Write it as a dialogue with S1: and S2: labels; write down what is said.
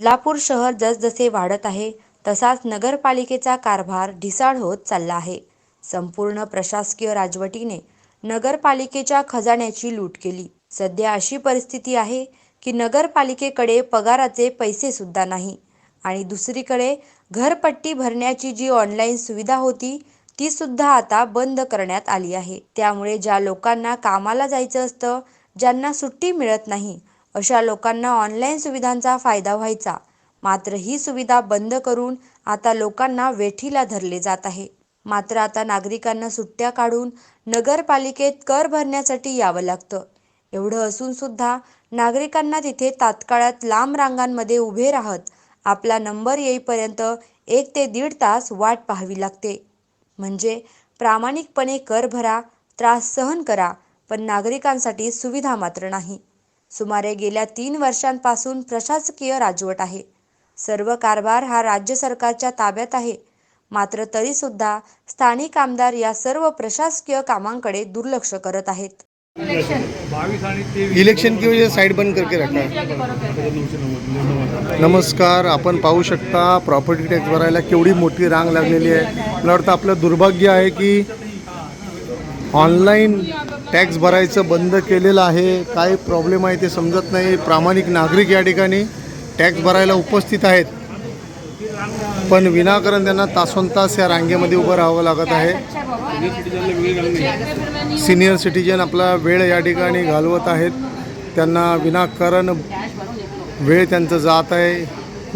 S1: बदलापूर शहर जसजसे वाढत आहे तसाच नगरपालिकेचा कारभार ढिसाळ होत चालला आहे. संपूर्ण प्रशासकीय राजवटीने नगरपालिकेच्या खजान्याची लूट केली. सध्या अशी परिस्थिती आहे की नगरपालिकेकडे पगाराचे पैसे सुद्धा नाही आणि दुसरीकडे घरपट्टी भरण्याची जी ऑनलाईन सुविधा होती ती सुद्धा आता बंद करण्यात आली आहे. त्यामुळे ज्या लोकांना कामाला जायचं असतं ज्यांना सुट्टी मिळत नाही अशा लोकांना ऑनलाईन सुविधांचा फायदा व्हायचा. मात्र ही सुविधा बंद करून आता लोकांना वेठीला धरले जात आहे. मात्र आता नागरिकांना सुट्ट्या काढून नगरपालिकेत कर भरण्यासाठी यावं लागतं. एवढं असून सुद्धा नागरिकांना तिथे तात्काळात लांब रांगांमध्ये उभे राहत आपला नंबर येईपर्यंत एक ते दीड तास वाट पाहावी लागते. म्हणजे प्रामाणिकपणे कर भरा त्रास सहन करा पण नागरिकांसाठी सुविधा मात्र नाही. सुमारे गेल्या तीन वर्षांपासून प्रशासकीय राजवट आहे. सर्व कारभार हा राज्य सरकारच्या ताब्यात आहे. मात्र तरीसुद्धा स्थानिक आमदार या सर्व प्रशासकीय कामांकडे दुर्लक्ष करत आहेत.
S2: इलेक्शन. की वजह साइड बंद करके रखा. है नमस्कार. आपण पाहू शकता प्रॉपर्टी टॅक्स भरायला केवढी मोठी रांग लागलेली आहे. मला वाटतं आपलं दुर्भाग्य आहे की ऑनलाईन टॅक्स भरायचं बंद केलेलं आहे. काय प्रॉब्लेम आहे ते समजत नाही. प्रामाणिक नागरिक या ठिकाणी टॅक्स भरायला उपस्थित आहेत. पण विनाकारण त्यांना तासोन तास या रांगेमध्ये उभं राहावं लागत आहे. सिनियर सिटीजन आपला वेळ या ठिकाणी घालवत आहेत. त्यांना विनाकारण वेळ त्यांचं जात आहे.